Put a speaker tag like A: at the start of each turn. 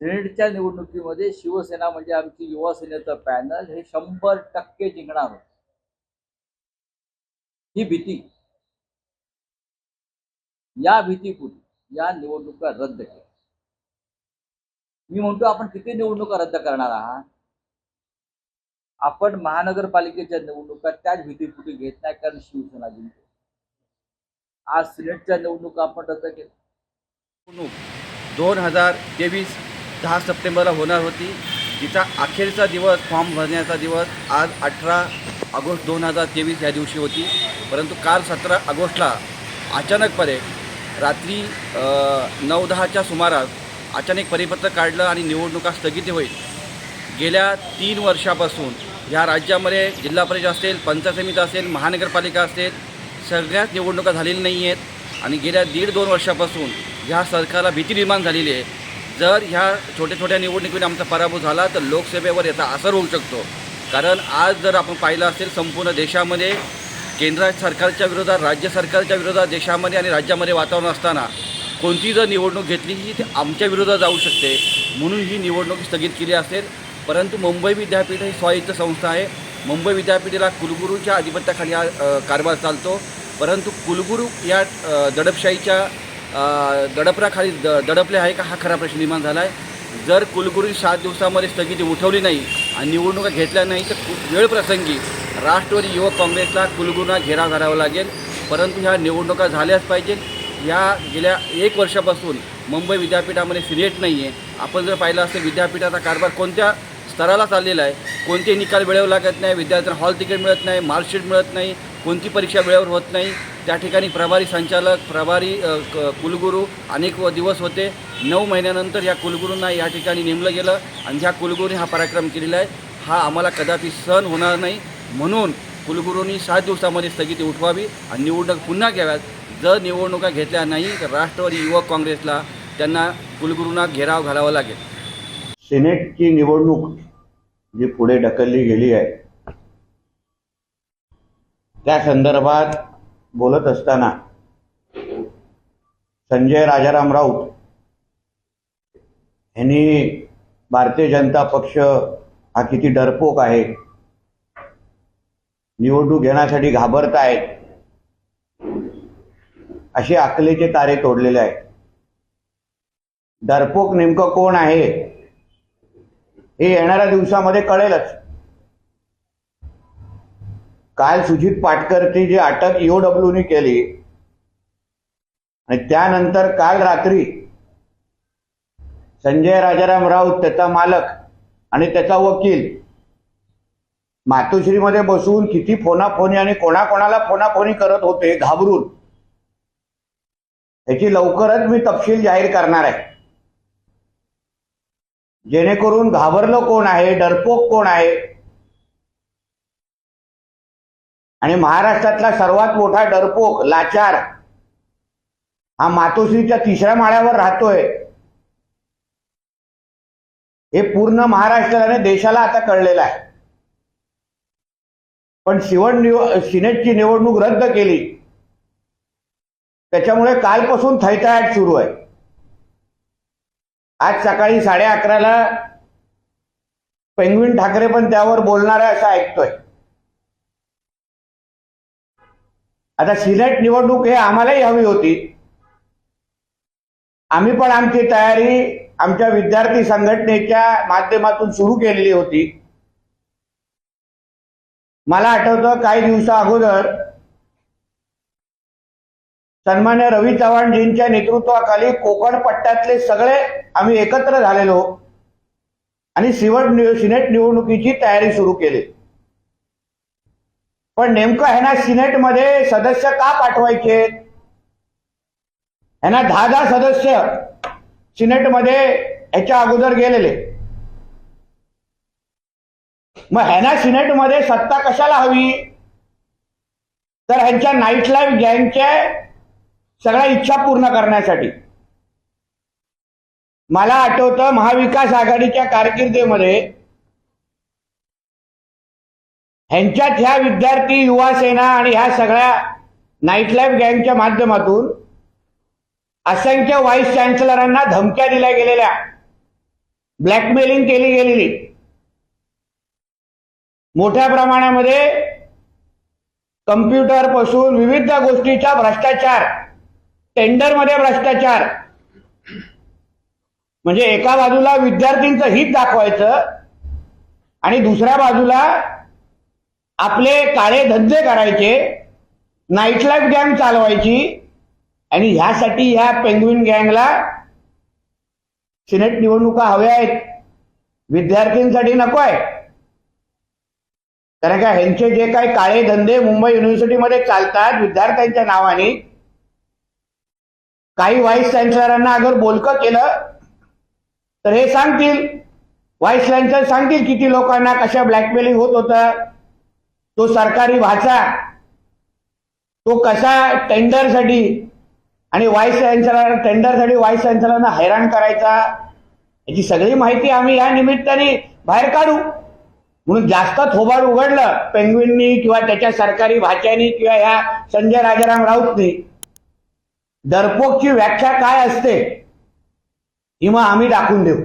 A: सिनेटच्या निवडणुकीमध्ये शिवसेना म्हणजे आमची युवा सेनेचं पॅनल हे शंभर टक्के जिंकणार होत. ही भीती. या भीतीपुढे या निवडणुका रद्द केल्या. मी म्हणतो आपण किती निवडणुका रद्द करणार आहात? आपण महानगरपालिकेच्या निवडणुका त्याच भीतीपोटी घेत नाही कारण शिवसेना जिंकते. आज सिनेटच्या निवडणुका आपण रद्द केल्या.
B: दोन हजार तेवीस दहा सप्टेंबरला होणार होती. तिचा अखेरचा दिवस फॉर्म भरण्याचा दिवस आज अठरा ऑगस्ट दोन हजार तेवीस या दिवशी होती. परंतु काल सतरा ऑगस्टला अचानकपणे रात्री नऊ दहाच्या सुमारास अचानक परिपत्र काढलं आणि निवडणुका स्थगित होईल. गेल्या तीन वर्षापासून ह्या राज्यामध्ये जिल्हा परिषद असेल पंचायत समिती असेल महानगरपालिका असेल सगळ्याच निवडणुका झालेल्या नाही आहेत आणि गेल्या दीड दोन वर्षापासून ह्या सरकारला भीती निर्माण झालेली आहे. जर ह्या छोट्या छोट्या निवडणुकीने आमचा पराभव झाला तर लोकसेवेवर याचा असर होऊ शकतो. कारण आज जर आपण पाहिलं असेल संपूर्ण देशामध्ये केंद्र सरकारच्या विरोधात राज्य सरकारच्या विरोधात देशामध्ये आणि राज्यामध्ये वातावरण असताना कोणती जर निवडणूक घेतली की ती आमच्या विरोधात जाऊ शकते. म्हणून ही निवडणूक स्थगित केली असेल. परंतु मुंबई विद्यापीठ ही स्वायत्त संस्था आहे. मुंबई विद्यापीठाला कुलगुरूच्या अधिपत्याखाली हा कारभार चालतो. परंतु कुलगुरू या दडपशाहीच्या दडपराखाली द दडपले आहे का हा खरा प्रश्न निर्माण झाला आहे जर कुलगुरू सात दिवसामध्ये स्थगिती उठवली नाही आणि निवडणुका घेतल्या नाही तर वेळप्रसंगी वेळ प्रसंगी राष्ट्रवादी युवक काँग्रेसला कुलगुरूंना घेराव घालावा लागेल. परंतु ह्या निवडणुका झाल्याच पाहिजे. या गेल्या एक वर्षापासून मुंबई विद्यापीठामध्ये सिनेट नाही आहे आपण जर पाहिलं असेल विद्यापीठाचा कारभार कोणत्या स्तराला चाललेला आहे? कोणते निकाल वेळेवर लागत नाही विद्यार्थ्यांना हॉल तिकीट मिळत नाही मार्कशीट मिळत नाही कोणती परीक्षा वेळेवर होत नाही. त्या ठिकाणी प्रभारी संचालक प्रभारी क- कुलगुरू अनेक व दिवस होते. नऊ महिन्यानंतर या कुलगुरूंना या ठिकाणी नेमलं गेलं आणि ह्या कुलगुरूने हा पराक्रम केलेला आहे. हा आम्हाला कदापि सहन होणार नाही. म्हणून कुलगुरूंनी सात दिवसामध्ये स्थगिती उठवावी आणि निवडणूक पुन्हा घ्याव्यात. जर निवडणुका घेतल्या नाही तर राष्ट्रवादी युवक काँग्रेसला त्यांना कुलगुरूंना घेराव घालावा लागेल.
C: सिनेटची निवडणूक जी पुढे ढकलली गेली आहे त्या संदर्भात बोलत असताना संजय राजाराम राऊत यांनी भारतीय जनता पक्ष हा किती डरपोक आहे निवडणूक घेण्यासाठी घाबरत आहेत असे अकलेचे तारे तोडलेले आहेत. डरपोक नेमकं कोण आहे हे येणाऱ्या दिवसामध्ये कळेलच. काल सुजित पाटकरची जी अटक ईओडब्ल्यूने केली आणि त्यानंतर काल रात्री संजय राजाराम राऊत त्याचा मालक आणि त्याचा वकील मातोश्रीमध्ये बसून किती फोनाफोनी आणि कोणाकोणाला फोनाफोनी करत होते घाबरून. याची लवकरच मी तपशील जाहीर करणार आहे. जेणेकरून घाबरलं कोण आहे डरपोक कोण आहे आणि महाराष्ट्रातला सर्वात मोठा डरपोक लाचार हा मातोश्रीच्या तिसऱ्या माळ्यावर राहतोय. हे पूर्ण महाराष्ट्राने देशाला आता कळलेलं आहे. पण शिवण निव सिनेटची निवडणूक रद्द केली. त्याच्यामुळे कालपासून थैथाट सुरू आहे. आज सकाळी साडे अकराला पेंगविन ठाकरे पण त्यावर बोलणार आहे असं ऐकतोय. आता सिनेट निवडणूक हे आम्हालाही हवी होती. आम्ही पण आमची तयारी आमच्या विद्यार्थी संघटनेच्या माध्यमातून सुरू केलेली होती. मला आठवतं काही दिवसा अगोदर सन्मान्य रवी चव्हाणजींच्या नेतृत्वाखाली कोकण पट्ट्यातले सगळे आम्ही एकत्र झालेलो आणि सिवट निव- सिनेट निवडणुकीची तयारी सुरू केली. पण नेमकं ह्यांना सिनेटमध्ये सदस्य का पाठवायचे? ह्यांना दहा दहा सदस्य सिनेटमध्ये ह्याच्या अगोदर गेलेले. मग ह्यांना सिनेटमध्ये सत्ता कशाला हवी? तर ह्यांच्या नाईट लाईफ गँगच्या सगळ्या इच्छा पूर्ण करण्यासाठी. मला आठवतं महाविकास आघाडीच्या कारकिर्दीमध्ये ह्यांच्यात ह्या विद्यार्थी युवा सेना आणि ह्या सगळ्या नाईट लाईफ गँगच्या माध्यमातून असंख्य व्हाईस चान्सलरांना धमक्या दिल्या गेलेल्या. ब्लॅकमेलिंग केली गेलेली. मोठ्या प्रमाणामध्ये कम्प्युटरपासून विविध गोष्टीचा भ्रष्टाचार टेंडरमध्ये भ्रष्टाचार. म्हणजे एका बाजूला विद्यार्थ्यांचं हित दाखवायचं आणि दुसऱ्या बाजूला आपले काळे धंदे करायचे नाईट लाईफ गँग चालवायची आणि ह्यासाठी ह्या पेंग्विन गँगला सिनेट निवडणुका हव्या आहेत. विद्यार्थ्यांसाठी नको आहे. कारण का ह्यांचे जे काही काळे धंदे मुंबई युनिव्हर्सिटीमध्ये चालतात विद्यार्थ्यांच्या नावाने काही व्हाईस चान्सलरांना अगर बोलकं केलं तर हे सांगतील. व्हाईस चान्सलर सांगतील किती लोकांना कशा ब्लॅकमेलिंग होत होतं. तो सरकारी भाषा तो कसा टेंडरसाठी आणि व्हाईस चान्सलर टेंडरसाठी व्हाईस चान्सलरना हैराण करायचा? याची सगळी माहिती आम्ही या निमित्ताने बाहेर काढू. म्हणून जास्त थोबाड उघडलं पेंग्विननी किंवा त्याच्या सरकारी भाषांनी किंवा ह्या संजय राजाराम राऊतनी. डरपोकची व्याख्या काय असते ही मग आम्ही दाखवून देऊ.